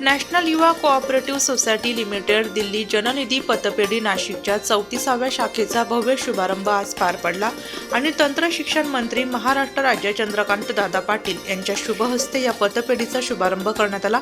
National Yuva cooperative society limited Delhi Jananidhi पतपेढी नाशिकच्या चौतीसाव्या शाखेचा भव्य शुभारंभ आज पार पडला आणि तंत्र शिक्षण मंत्री महाराष्ट्र राज्य चंद्रकांत दादा पाटील यांच्या शुभहस्ते या पतपेढीचा शुभारंभ करण्यात आला.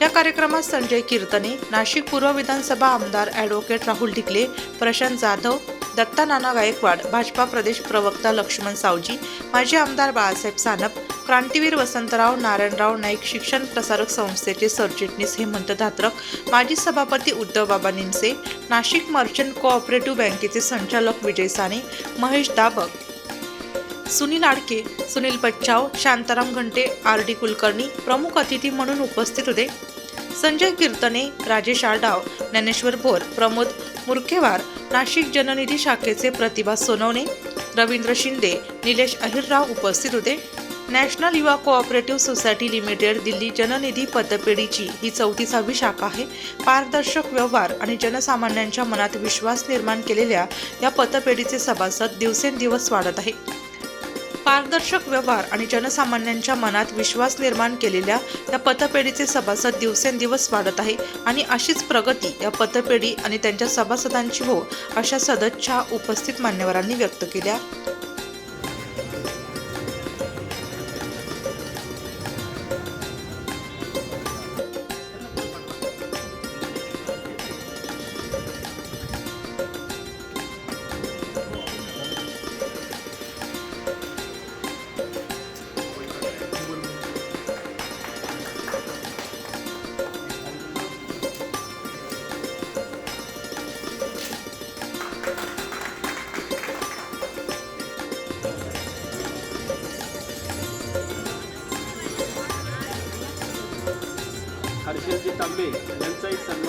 या कार्यक्रमात संजय कीर्तने नाशिक पूर्व विधानसभा आमदार ॲडव्होकेट राहुल ढिकले प्रशांत जाधव दत्ता नाना गायकवाड भाजपा प्रदेश प्रवक्ता लक्ष्मण सावजी माजी आमदार बाळासाहेब सानप क्रांतीवीर वसंतराव नारायणराव नाईक शिक्षण प्रसारक संस्थेचे सरचिटणीस हेमंत धात्रक माजी सभापती उद्धवबाबा निमसे नाशिक मर्चंट कोऑपरेटिव्ह बँकेचे संचालक विजय साने महेश दाबक सुनील आडके सुनील पच्चाव शांताराम घंटे आर डी कुलकर्णी प्रमुख अतिथी म्हणून उपस्थित होते. संजय कीर्तने राजेश आडाव ज्ञानेश्वर भोर प्रमोद मुरखेवार नाशिक जननिधी शाखेचे प्रतिभा सोनवणे रवींद्र शिंदे निलेश अहिरराव उपस्थित होते. National Yuva cooperative society limited Delhi Jananidhi पतपेढीची ही चौतीसावी शाखा आहे. पारदर्शक व्यवहार आणि जनसामान्यांच्या मनात विश्वास निर्माण केलेल्या या पतपेढीचे सभासद दिवसेंदिवस वाढत आहे. पारदर्शक व्यवहार आणि जनसामान्यांच्या मनात विश्वास निर्माण केलेल्या या पतपेढीचे सभासद दिवसेंदिवस वाढत आहे आणि अशीच प्रगती या पतपेढी आणि त्यांच्या सभासदांची हो अशा सदच्छा उपस्थित मान्यवरांनी व्यक्त केल्या.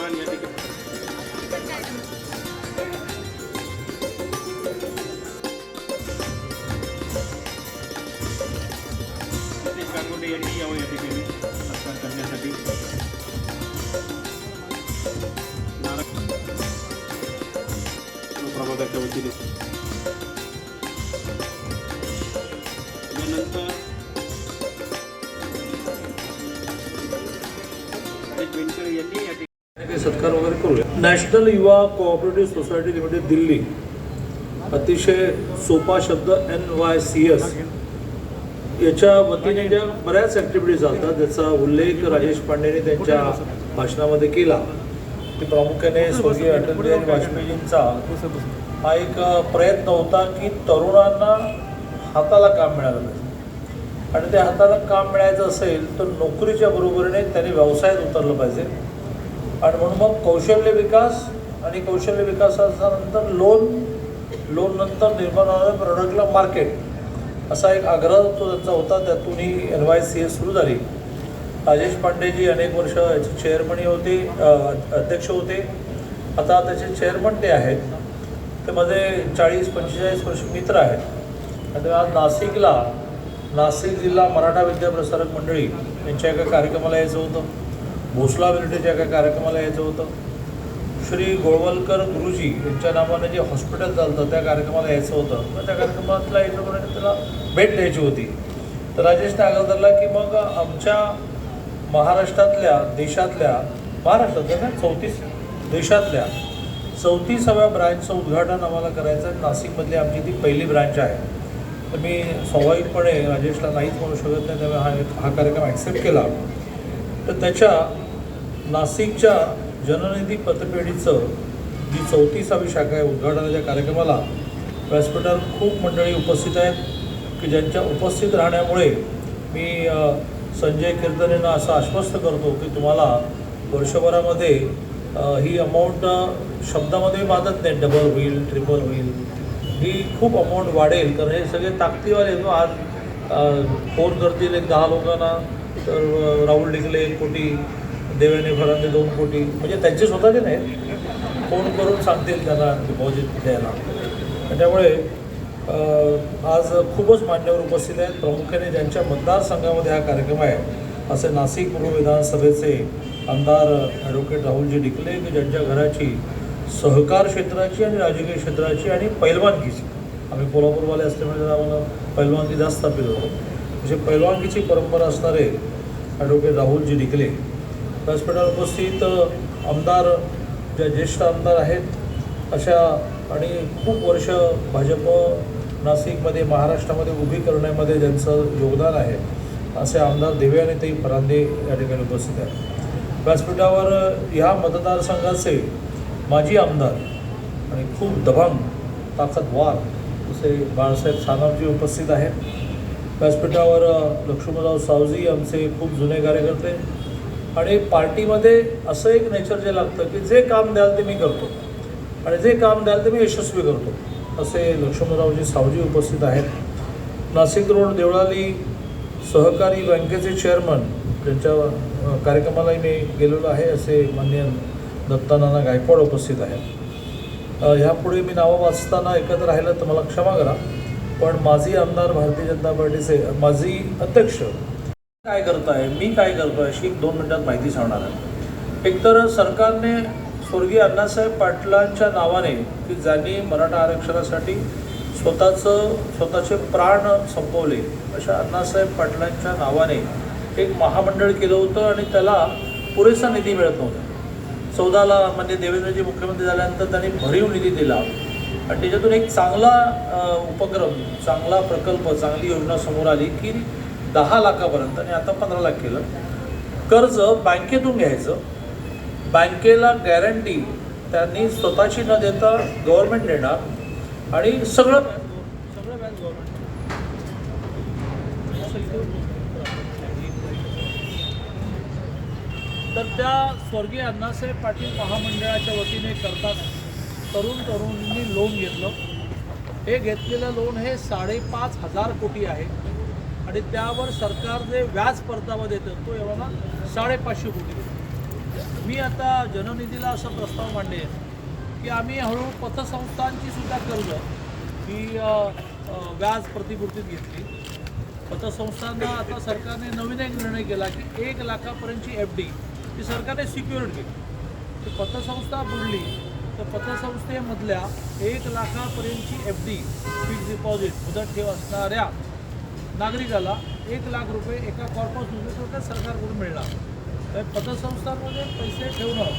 यांचाही सन्मान या ठिकाणी नितेश गांगुंडे यांनी यावं या ठिकाणी सत्कार करण्यासाठी नारळ प्रभागाच्या वतीने. National Yuva cooperative society limited Delhi. अतिशय सोपा शब्द एन वाय सी एस याच्या वतीने ज्या बऱ्याच ॲक्टिव्हिटीज चालतात ज्याचा उल्लेख राजेश पांडेने त्यांच्या भाषणामध्ये केला की प्रामुख्याने स्वर्गीय अटल बिहारी वाजपेयींचा हा एक प्रयत्न होता की तरुणांना हाताला काम मिळालं पाहिजे. आणि त्या हाताला काम मिळायचं असेल तर नोकरीच्या बरोबरीने त्याने व्यवसायात उतरलं पाहिजे. आणि म्हणून मग कौशल्य विकास आणि कौशल्य विकासानंतर लोन लोन नंतर निर्माण होणाऱ्या प्रोडक्टला मार्केट असा एक आग्रह तो त्यांचा होता त्यातून ही एन वाय सी एस सुरू झाली. राजेश पांडेजी अनेक वर्ष याचे चेअरमनी होते अध्यक्ष होते. आता त्याचे चेअरमन ते आहेत. ते माझे चाळीस पंचेचाळीस वर्ष मित्र आहेत. आणि आज नाशिकला नाशिक जिल्हा मराठा विद्या प्रसारक मंडळी यांच्या एका कार्यक्रमाला यायचं होतं. भोसला विरटेच्या एका कार्यक्रमाला यायचं होतं. श्री गोळवलकर गुरुजी यांच्या नावाने जे हॉस्पिटल चालतं त्या कार्यक्रमाला यायचं होतं. मग त्या कार्यक्रमातला यायचं त्याला भेट द्यायची होती. तर राजेशने आग्रह धरला की मग आमच्या महाराष्ट्रातल्या देशातल्या महाराष्ट्रातल्या ना चौतीस देशातल्या चौतीसाव्या ब्रँचचं उद्घाटन आम्हाला करायचं आहे. नाशिकमधली आमची ती पहिली ब्रँच आहे. तर मी स्वाभाविकपणे राजेशला नाहीच म्हणू शकत नाही त्यामुळे हा हा कार्यक्रम ॲक्सेप्ट केला. तर त्याच्या नाशिकच्या जननिधी पतपेढीचं जी चौतीसावी शाखा आहे उद्घाटनाच्या कार्यक्रमाला व्यासपीठात खूप मंडळी उपस्थित आहेत की ज्यांच्या उपस्थित राहण्यामुळे मी संजय कीर्तनेनं असं आश्वस्त करतो की तुम्हाला वर्षभरामध्ये ही अमाऊंट शब्दामध्ये बाधत नाही डबल होईल ट्रिपल होईल ही खूप अमाऊंट वाढेल कारण हे सगळे ताकदीवाले आहेत. आज फोन करतील एक दहा लोकांना तर राहुल डिकले एक कोटी देवेंद्र फरांदे दोन कोटी. म्हणजे त्यांचे स्वतःचे नाही फोन करून सांगतील त्यांना डिपॉझिट द्यायला. त्याच्यामुळे आज खूपच मान्यवर उपस्थित आहेत. प्रामुख्याने ज्यांच्या मतदारसंघामध्ये हा कार्यक्रम आहे असे नाशिक पूर्व विधानसभेचे आमदार ॲडव्होकेट राहुलजी डिकले की ज्यांच्या घराची सहकार क्षेत्राची आणि राजकीय क्षेत्राची आणि पैलवानकीची आम्ही कोल्हापूरवाले असल्यामुळे आम्हाला पैलवानकी जास्त अपील होतो. म्हणजे पैलवानकीची परंपरा असणारे ॲडव्होकेट राहुलजी डिकले व्यासपीठावर उपस्थित आमदार ज्या ज्येष्ठ आमदार आहेत अशा आणि खूप वर्ष भाजप नाशिकमध्ये महाराष्ट्रामध्ये उभी करण्यामध्ये ज्यांचं योगदान आहे असे आमदार देवयानीताई फरांदे या ठिकाणी उपस्थित आहेत. व्यासपीठावर ह्या मतदारसंघाचे माजी आमदार आणि खूप दबंग ताकदवार असे बाळासाहेब सानपजी उपस्थित आहेत. व्यासपीठावर लक्ष्मणराव सावजी आमचे खूप जुने कार्यकर्ते. आणि पार्टीमध्ये असं एक नेचर जे लागतं की जे काम द्याल ते मी करतो. आणि जे काम द्याल ते मी यशस्वी करतो. असे लक्ष्मणरावजी सावजी उपस्थित आहेत. नाशिक रोड देवळाली सहकारी बँकेचे चेअरमन त्यांच्या कार्यक्रमालाही मी गेलेलो आहे असे मान्य दत्तानाना गायकवाड उपस्थित आहेत. ह्यापुढे मी नावं वाचताना एकत्र राहिलं तर मला क्षमा करा. पण माझी आमदार भारतीय जनता पार्टीचे माझी अध्यक्ष काय करत आहे मी काय करतो आहे अशी एक दोन मिनिटात माहिती सांगणार आहे. एकतर सरकारने स्वर्गीय अण्णासाहेब पाटलांच्या नावाने की ज्यांनी मराठा आरक्षणासाठी स्वतःचं स्वतःचे प्राण संपवले अशा अण्णासाहेब पाटलांच्या नावाने एक महामंडळ केलं होतं आणि त्याला पुरेसा निधी मिळत नव्हता. चौदाला म्हणजे देवेंद्रजी मुख्यमंत्री झाल्यानंतर त्यांनी भरीव निधी दिला. आणि त्याच्यातून एक चांगला उपक्रम चांगला प्रकल्प चांगली योजना समोर आली की दहा लाखापर्यंत आणि आता पंधरा लाख केलं. कर्ज बँकेतून घ्यायचं. बँकेला गॅरंटी त्यांनी स्वतःची न देता गव्हर्नमेंट देणार आणि सगळं सगळं व्याज गव्हर्नमेंट तर त्या स्वर्गीय अण्णासाहेब पाटील महामंडळाच्या वतीने करतात. तरुण तरुणींनी लोन घेतलं. हे घेतलेलं लोन हे साडेपाच हजार कोटी आहे. आणि त्यावर सरकार जे व्याज परतावा देतं तो एवढा साडेपाचशे कोटी देतो. मी आता जननिधीला असा प्रस्ताव मांडले की आम्ही हळूहळू पतसंस्थांची सुद्धा कर्ज ही व्याज प्रतिपूर्तीत घेतली. पतसंस्थांना आता सरकारने नवीन एक निर्णय केला की एक लाखापर्यंतची एफ डी ही सरकारने सिक्युरिटी केली. ती पतसंस्था बुडली. तर पतसंस्थेमधल्या एक लाखापर्यंतची एफ डी फिक्स डिपॉझिट मुदत ठेव असणाऱ्या नागरिकाला एक लाख रुपये एका कॉर्पस मुदतीवर सरकारकडून मिळणार. तर पतसंस्थांमध्ये पैसे ठेवणं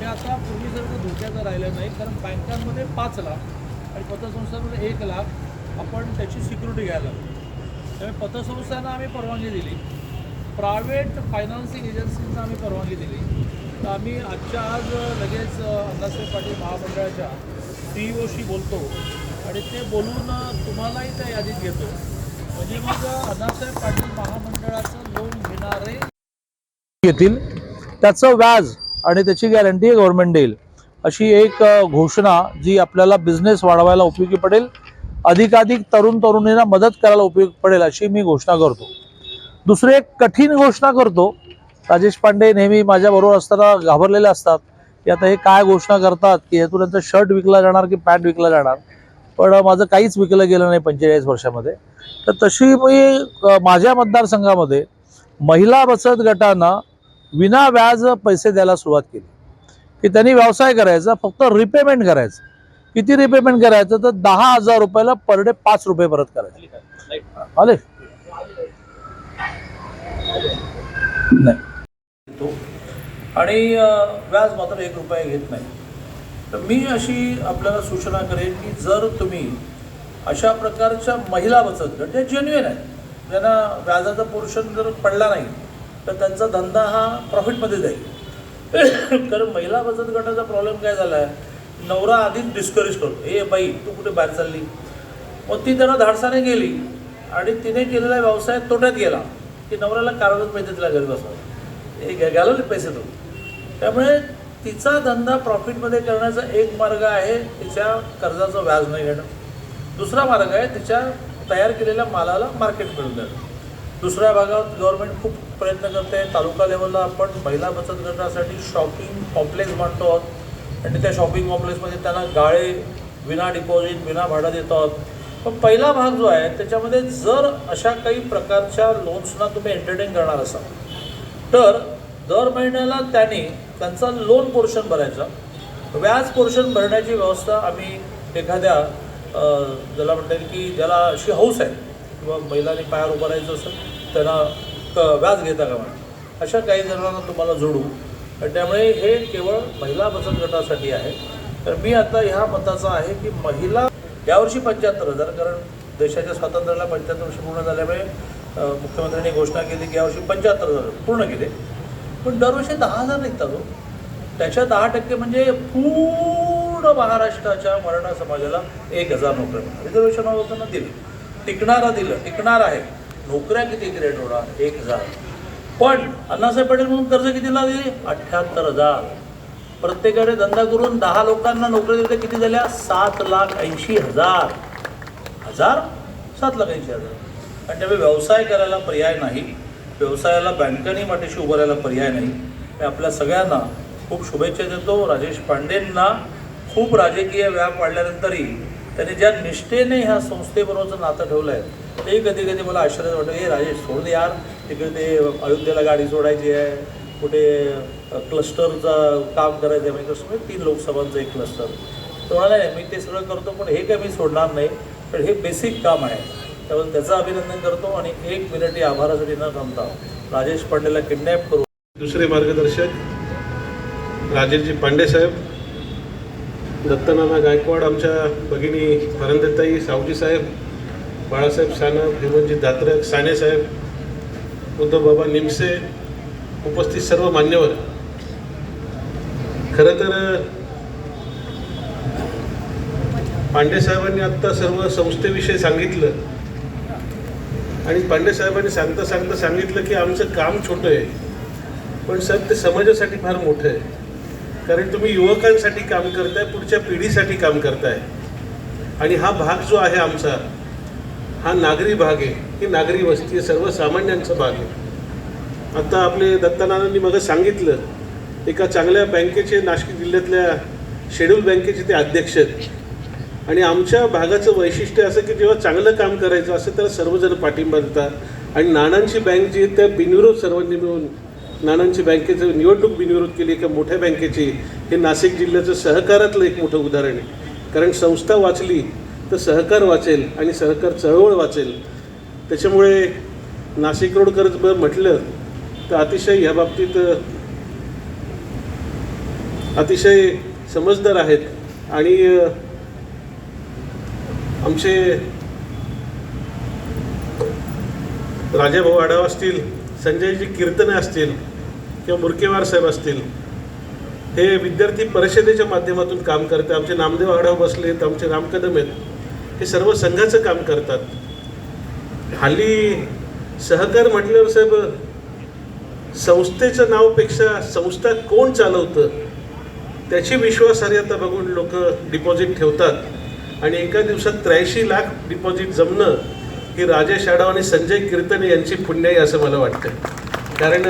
हे आता पूर्वीसारखं धोक्याचं राहिलं नाही कारण बँकांमध्ये पाच लाख आणि पतसंस्थांमध्ये एक लाख आपण त्याची सिक्युरिटी घ्यायला त्यामुळे पतसंस्थांना आम्ही परवानगी दिली. प्रायव्हेट फायनान्सिंग एजन्सींना आम्ही परवानगी दिली. तर आम्ही आजच्या आज लगेच अण्णासाहेब पाटील महामंडळाच्या सी बोलतो. आणि ते बोलून तुम्हालाही त्या यादीत घेतो. म्हणजे मग अण्णासाहेब पाटील महामंडळाचं लोन घेणारे घेतील त्याचं व्याज आणि त्याची गॅरंटी गव्हर्नमेंट देईल अशी एक घोषणा जी आपल्याला बिझनेस वाढवायला उपयोगी पडेल अधिकाधिक तरुण तरुणींना मदत करायला उपयोग पडेल अशी मी घोषणा करतो. दुसरी एक कठीण घोषणा करतो राजेश पांडे नेहमी माझ्याबरोबर असताना घाबरलेले असतात. की आता हे काय घोषणा करतात की यातून यांचं शर्ट विकला जाणार की पॅन्ट विकला जाणार? पण माझं काहीच विकलं गेलं नाही पंचेचाळीस वर्षामध्ये. तर तशी मी माझ्या मतदारसंघामध्ये महिला बचत गटांना विना व्याज पैसे द्यायला सुरुवात केली. की त्यांनी व्यवसाय करायचा फक्त रिपेमेंट करायचं. किती रिपेमेंट करायचं? तर दहा हजार रुपयाला पर डे पाच रुपये परत करायचे. आले? नाही. तो आणि व्याज मात्र एक रुपया घेत नाही. तर मी अशी आपल्याला सूचना करेन की जर तुम्ही अशा प्रकारच्या महिला बचत गट ज्या जेन्युएन आहेत ज्यांना व्याजाचा पोर्शन जर पडला नाही तर त्यांचा धंदा हा प्रॉफिटमध्ये जाईल. कारण महिला बचत गटाचा प्रॉब्लेम काय झाला आहे नवरा आधीच डिस्करेज करतो. ए बाई तू कुठे बाहेर चालली? मग ती त्यांना धाडसाने गेली आणि तिने केलेला व्यवसाय तोट्यात गेला. की नवऱ्याला कारणच माहिती तिला घरी बसवा हे घालवले पैसे तो. त्यामुळे तिचा धंदा प्रॉफिटमध्ये करण्याचा एक मार्ग आहे तिच्या कर्जाचं व्याज नाही घेणं. दुसरा मार्ग आहे तिच्या तयार केलेल्या मालाला मार्केट मिळून देणं. दुसऱ्या भागात गव्हर्नमेंट खूप प्रयत्न करते. तालुका लेवलला आपण महिला बचत गटासाठी शॉपिंग कॉम्प्लेक्स बांधतो आहोत. आणि त्या शॉपिंग कॉम्प्लेक्समध्ये त्यांना गाळे विना डिपॉझिट विना भाडं देत आहोत पण पहिला भाग जो आहे त्याच्यामध्ये जर अशा काही प्रकारच्या लोन्सना तुम्ही एंटरटेन करणार असाल तर दर महिन्याला त्याने त्यांचा लोन पोर्शन भरायचा. व्याज पोर्शन भरण्याची व्यवस्था आम्ही एखाद्या ज्याला म्हणता येईल की ज्याला अशी हौस आहे किंवा महिलांनी पायावर उभं राहायचं असेल त्यांना क व्याज घेता का म्हणा अशा काही जणांना तुम्हाला जोडू. आणि त्यामुळे हे केवळ महिला बचत गटासाठी आहे. तर मी आता ह्या मताचा आहे की महिला यावर्षी पंच्याहत्तर हजार कारण देशाच्या स्वातंत्र्याला पंच्याहत्तर वर्ष पूर्ण झाल्यामुळे मुख्यमंत्र्यांनी घोषणा केली की यावर्षी पंच्याहत्तर हजार पूर्ण केले. पण दरवर्षी दहा हजार निघतात हो. त्याच्या दहा टक्के म्हणजे पूर्ण महाराष्ट्राच्या मराठा समाजाला एक हजार नोकऱ्या मिळणार रिझर्वेशन होताना दिली. टिकणारा दिलं. टिकणार आहे. नोकऱ्या किती क्रिएट होणार? एक हजार. पण अण्णासाहेब पटेल म्हणून कर्ज कितीला दिली? अठ्ठ्याहत्तर हजार. प्रत्येकाने धंदा करून दहा लोकांना नोकरी दिली किती झाल्या? सात लाख ऐंशी हजार. हजार? सात लाख ऐंशी हजार. आणि त्यामुळे व्यवसाय करायला पर्याय नाही व्यवसायाला बँकांनी माठीशी उभं राहायला पर्याय नाही. मी आपल्या सगळ्यांना खूप शुभेच्छा देतो. राजेश पांडेंना खूप राजकीय व्याप वाढल्यानंतरही त्यांनी ज्या निष्ठेने ह्या संस्थेबरोबरचं नातं ठेवलं आहे ते कधी कधी मला आश्चर्य वाटतं हे राजेश सोड दे यार. तिकडे ते अयोध्येला गाडी सोडायची आहे. कुठे क्लस्टरचं काम करायचं आहे म्हणजे कसं म्हणजे तीन लोकसभांचं एक क्लस्टर. तो म्हणाला मी ते सगळं करतो पण हे काय मी सोडणार नाही. पण हे बेसिक काम आहे. त्यामुळे त्याचं अभिनंदन करतो आणि एक मिनिट आभारासाठी न थांबता राजेश पांडेला किडनॅप करू. दुसरे मार्गदर्शक राजेशजी पांडे साहेब दत्तनाना गायकवाड आमच्या भगिनी परंदेताई सावजी साहेब बाळासाहेब सानप हेमंतजी दात्रक साने साहेब उद्धव बाबा निमसे उपस्थित सर्व मान्यवर. खरं तर पांडे साहेबांनी आत्ता सर्व संस्थेविषयी सांगितलं. आणि पांडे साहेबांनी सांगता सांगता सांगितलं की आमचं काम छोटं आहे. पण साहेब ते समाजासाठी फार मोठं आहे. कारण तुम्ही युवकांसाठी काम करताय पुढच्या पिढीसाठी काम करताय. आणि हा भाग जो आहे आमचा हा नागरी भाग आहे. ही नागरी वस्ती आहे सर्वसामान्यांचा भाग आहे. आता आपले दत्तानानांनी मग सांगितलं एका चांगल्या बँकेचे नाशिक जिल्ह्यातल्या शेड्यूल बँकेचे ते अध्यक्ष आहेत. आणि आमच्या भागाचं वैशिष्ट्य असं की जेव्हा चांगलं काम करायचं असेल तर सर्वजण पाठिंबा देतात. आणि नानांची बँक जी आहे त्या बिनविरोध सर्वांनी मिळून नानांची बँकेचं निवडणूक बिनविरोध केली एका मोठ्या बँकेची. हे नाशिक जिल्ह्याचं सहकारातलं एक मोठं उदाहरण आहे. कारण संस्था वाचली तर सहकार वाचेल आणि सहकार चळवळ वाचेल. त्याच्यामुळे नाशिक रोड कर्ज म्हटलं तर अतिशय ह्या बाबतीत अतिशय समजदार आहेत. आणि आमचे राजाभाऊ आढाव असतील संजयजी कीर्तने असतील किंवा मुरकेवार साहेब असतील हे विद्यार्थी परिषदेच्या माध्यमातून काम करते आमचे नामदेव आढाव बसले आहेत आमचे राम कदम आहेत. हे सर्व संघाचं काम करतात. हल्ली सहकार म्हटल्यावर साहेब संस्थेचं नावापेक्षा संस्था कोण चालवतं? त्याची विश्वासार्हता बघून लोक डिपॉझिट ठेवतात. आणि एका दिवसात त्र्याऐंशी लाख डिपॉझिट जमणं ही राजेश आढाव आणि संजय कीर्तन यांची पुण्याई असं मला वाटतं कारण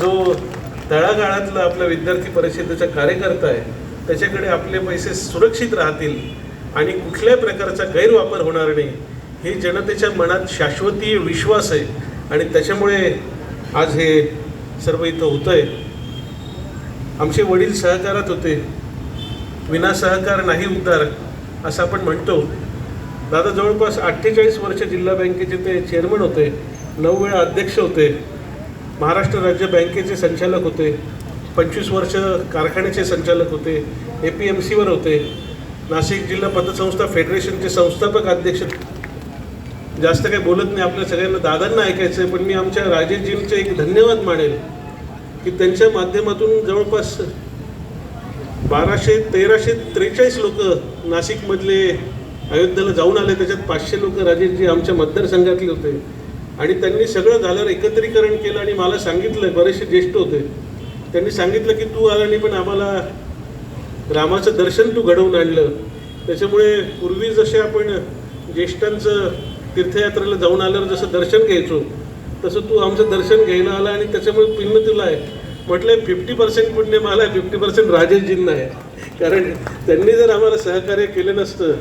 जो तळागाळातला आपला विद्यार्थी परिषदेचा कार्यकर्ता आहे त्याच्याकडे आपले पैसे सुरक्षित राहतील आणि कुठल्याही प्रकारचा गैरवापर होणार नाही. हे जनतेच्या मनात शाश्वती विश्वास आहे आणि त्याच्यामुळे आज हे सर्व इथं होतं आहे आमचे वडील सहकारात होते. विना सहकार नाही उद्धार. असं आपण म्हणतो. दादा जवळपास अठ्ठेचाळीस वर्ष जिल्हा बँकेचे ते चेअरमन होते नऊ वेळा अध्यक्ष होते महाराष्ट्र राज्य बँकेचे संचालक होते पंचवीस वर्ष कारखान्याचे संचालक होते ए पी एम सीवर होते नाशिक जिल्हा पतसंस्था फेडरेशनचे संस्थापक अध्यक्ष. जास्त काही बोलत नाही आपल्या सगळ्यांना दादांना ऐकायचं आहे पण मी आमच्या राजेशजींचे एक धन्यवाद मानेल की त्यांच्या माध्यमातून जवळपास बाराशे तेराशे त्रेचाळीस लोक नाशिकमधले अयोध्येला जाऊन आले. त्याच्यात पाचशे लोक राजेशजी आमच्या मतदारसंघातले होते. आणि त्यांनी सगळं झाल्यावर एकत्रीकरण केलं आणि मला सांगितलं बरेचसे ज्येष्ठ होते. त्यांनी सांगितलं की तू आला नाही पण आम्हाला रामाचं दर्शन तू घडवून आणलं. त्याच्यामुळे पूर्वी जसे आपण ज्येष्ठांचं तीर्थयात्रेला जाऊन आल्यावर जसं दर्शन घ्यायचो तसं तू आमचं दर्शन घ्यायला आला आणि त्याच्यामुळे पिन्न तुला आहे. म्हटलं फिफ्टी पर्सेंट पुण्य मला आहे फिफ्टी पर्सेंट राजेशजींना आहे. कारण त्यांनी जर आम्हाला सहकार्य केलं नसतं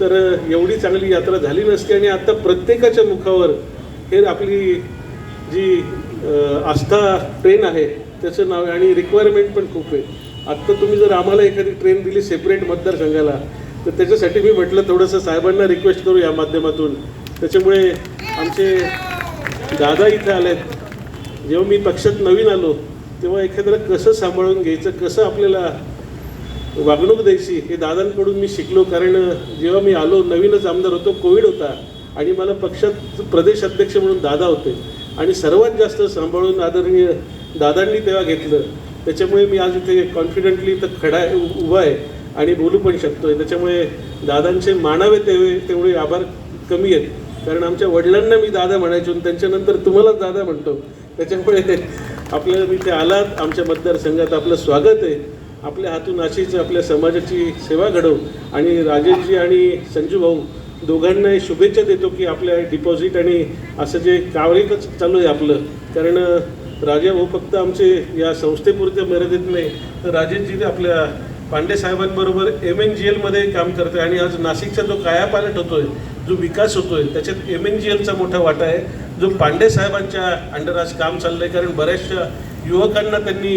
तर एवढी चांगली यात्रा झाली नसती आणि आता प्रत्येकाच्या मुखावर हे आपली जी आस्था ट्रेन आहे त्याचं नाव आहे आणि रिक्वायरमेंट पण खूप आहे. आत्ता तुम्ही जर आम्हाला एखादी ट्रेन दिली सेपरेट मतदारसंघाला तर त्याच्यासाठी मी म्हटलं थोडंसं साहेबांना रिक्वेस्ट करू या माध्यमातून. त्याच्यामुळे आमचे दादा इथे आले आहेत जेव्हा मी पक्षात नवीन आलो तेव्हा एखाद्याला कसं सांभाळून घ्यायचं कसं आपल्याला वागणूक द्यायची हे दादांकडून मी शिकलो. कारण जेव्हा मी आलो नवीनच आमदार होतो कोविड होता. आणि मला पक्षात प्रदेश अध्यक्ष म्हणून दादा होते. आणि सर्वात जास्त सांभाळून आदरणीय दादांनी तेव्हा घेतलं. त्याच्यामुळे मी आज इथे कॉन्फिडेंटली तर खडा आहे उ- उभा आहे आणि बोलू पण शकतो आहे त्याच्यामुळे दादांचे मानावे तेवढे तेवढे आभार कमी आहेत. कारण आमच्या वडिलांना मी दादा म्हणायचो आणि त्यांच्यानंतर तुम्हालाच दादा म्हणतो. त्याच्यामुळे आपल्याला मी ते आलात आमच्या मतदारसंघात आपलं स्वागत आहे. आपल्या हातून अशीच आपल्या समाजाची सेवा घडवू आणि राजेशजी आणि संजू भाऊ दोघांनाही शुभेच्छा देतो की आपल्या डिपॉझिट आणि असं जे कावळीकच चालू आहे आपलं. कारण राजा भाऊ फक्त आमचे या संस्थेपुरते मर्यादित नाही तर राजेशजीने आपल्या पांडे साहेबांबरोबर एम एन जी एलमध्ये काम करते आणि आज नाशिकचा जो कायापालट आहे जो विकास होतो आहे त्याच्यात एम एन जी एलचा मोठा वाटा आहे. जो पांडे साहेबांच्या अंडर आज काम चाललंय कारण बऱ्याचशा युवकांना त्यांनी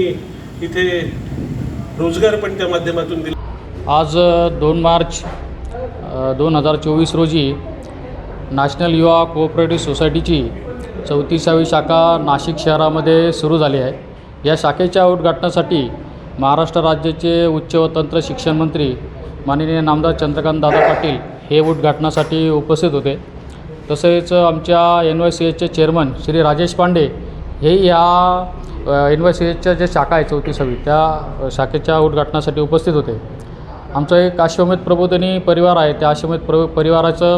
इथे रोजगार पण त्या माध्यमातून दिला. आज दोन मार्च दोन हजार चोवीस रोजी नॅशनल युवा कोऑपरेटिव्ह सोसायटीची चौतीसावी शाखा नाशिक शहरामध्ये सुरू झाली आहे. या शाखेच्या उद्घाटनासाठी महाराष्ट्र राज्याचे उच्च व तंत्र शिक्षण मंत्री माननीय नामदार चंद्रकांत दादा पाटील हे उद्घाटनासाठी उपस्थित होते. तसेच आमच्या एन वाय सी एचचे चेअरमन श्री राजेश पांडे हेही या एन वाय सी एचच्या ज्या शाखा आहे चौतीसावी त्या शाखेच्या उद्घाटनासाठी उपस्थित होते. आमचं एक आश्वमेध प्रबोधनी परिवार आहे त्या आश्वमेध प्र परिवाराचं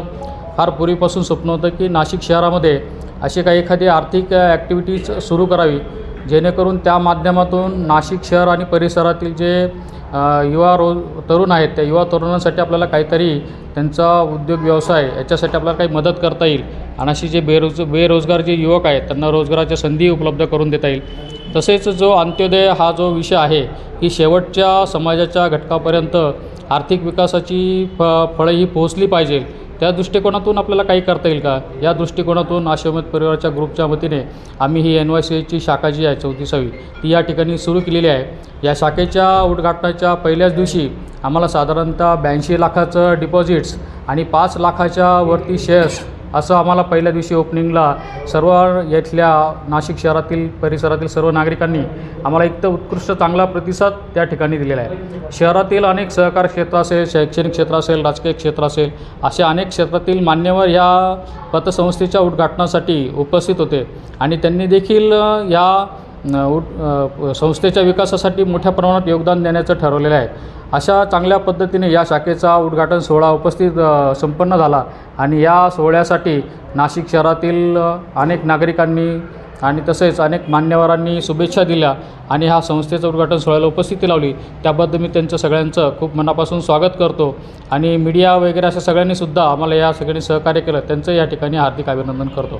फार पूर्वीपासून स्वप्न होतं की नाशिक शहरामध्ये अशी काही एखादी आर्थिक ॲक्टिव्हिटीज सुरू करावी जेणेकरून त्या माध्यमातून नाशिक शहर आणि परिसरातील जे युवा रो तरुण आहेत. त्या युवा तरुणांसाठी आपल्याला काहीतरी त्यांचा उद्योग व्यवसाय याच्यासाठी आपल्याला काही मदत करता येईल. आणि अशी जे बेरोज बेरोजगार जे युवक आहेत त्यांना रोजगाराच्या संधी उपलब्ध करून देता येईल. तसेच जो अंत्योदय हा जो विषय आहे की शेवटच्या समाजाच्या घटकापर्यंत आर्थिक विकासाची फ फळं ही पोहोचली पाहिजे त्या दृष्टिकोनातून आपल्याला काही करता येईल का? या दृष्टिकोनातून आश्रमित परिवाराच्या ग्रुपच्या वतीने आम्ही ही एन वाय सी एची शाखा जी आहे चौतीसावी ती या ठिकाणी सुरू केलेली आहे. या शाखेच्या उद्घाटनाच्या पहिल्याच दिवशी आम्हाला साधारणतः ब्याऐंशी लाखाचं डिपॉझिट्स आणि पाच लाखाच्या वरती शेअर्स असं आम्हाला पहिल्या दिवशी ओपनिंगला सर्व येथल्या नाशिक शहरातील परिसरातील सर्व नागरिकांनी आम्हाला एक तर उत्कृष्ट चांगला प्रतिसाद त्या ठिकाणी दिलेला आहे. शहरातील अनेक सहकार क्षेत्र असेल शैक्षणिक क्षेत्र असेल राजकीय क्षेत्र असेल असे अनेक क्षेत्रातील मान्यवर या पतसंस्थेच्या उद्घाटनासाठी उपस्थित होते. आणि त्यांनी देखील या उट- संस्थेच्या विकासासाठी मोठ्या प्रमाणात योगदान देण्याचं ठरवलेलं आहे. अशा चांगल्या पद्धतीने या शाखेचा उद्घाटन सोहळा उपस्थित संपन्न झाला आणि या सोहळ्यासाठी नाशिक शहरातील अनेक नागरिकांनी आणि तसेच अनेक मान्यवरांनी शुभेच्छा दिल्या आणि ह्या संस्थेचं उद्घाटन सोहळ्याला उपस्थिती लावली. त्याबद्दल मी त्यांचं सगळ्यांचं खूप मनापासून स्वागत करतो आणि मीडिया वगैरे अशा सगळ्यांनीसुद्धा आम्हाला या सगळ्यांनी सहकार्य केलं. त्यांचं या ठिकाणी हार्दिक अभिनंदन करतो.